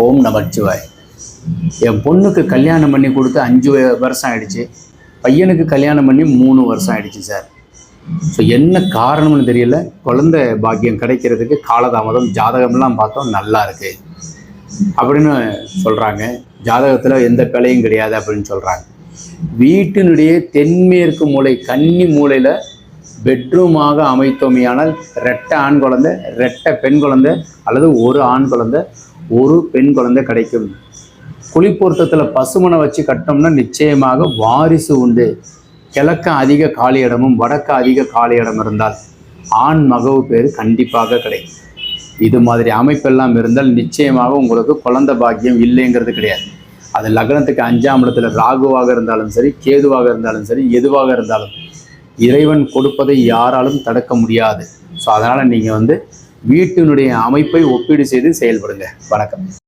ஓம் நமச்சிவாய். என் பொண்ணுக்கு கல்யாணம் பண்ணி கொடுத்து அஞ்சு வருஷம் ஆயிடுச்சு. பையனுக்கு கல்யாணம் பண்ணி மூணு வருஷம் ஆயிடுச்சு சார். ஸோ என்ன காரணம்னு தெரியல. குழந்தை பாக்கியம் கிடைக்கிறதுக்கு காலதாமதம் ஜாதகம்லாம் பார்த்தோம் நல்லா இருக்கு. அப்படின்னு சொல்கிறாங்க ஜாதகத்தில் எந்த பிழையும் கிடையாது அப்படின்னு சொல்கிறாங்க வீட்டினுடைய தென்மேற்கு மூலை கன்னி மூலையில் பெட்ரூமாக அமைத்தோமையானால் ரெட்டை ஆண் குழந்தை ரெட்டை பெண் குழந்தை அல்லது ஒரு ஆண் குழந்தை ஒரு பெண் குழந்தை கிடைக்கும் குளிப்பொருத்தத்தில் பசுமனை வச்சு கட்டினோம்னா நிச்சயமாக வாரிசு உண்டு. கிழக்க அதிக காலி இடமும் வடக்க அதிக காலி இடம் இருந்தால் ஆண் மகவு பேர் கண்டிப்பாக கிடைக்கும். இது மாதிரி அமைப்பெல்லாம் இருந்தால் நிச்சயமாக உங்களுக்கு குழந்தை பாக்கியம் இல்லைங்கிறது கிடையாது. அது லக்னத்துக்கு அஞ்சாம் இடத்துல ராகுவாக இருந்தாலும் சரி கேதுவாக இருந்தாலும் சரி எதுவாக இருந்தாலும் இறைவன் கொடுப்பதை யாராலும் தடுக்க முடியாது. ஸோ அதனால் நீங்கள் வந்து வீட்டினுடைய அமைப்பை ஒப்பீடு செய்து செயல்படுங்க. வணக்கம்.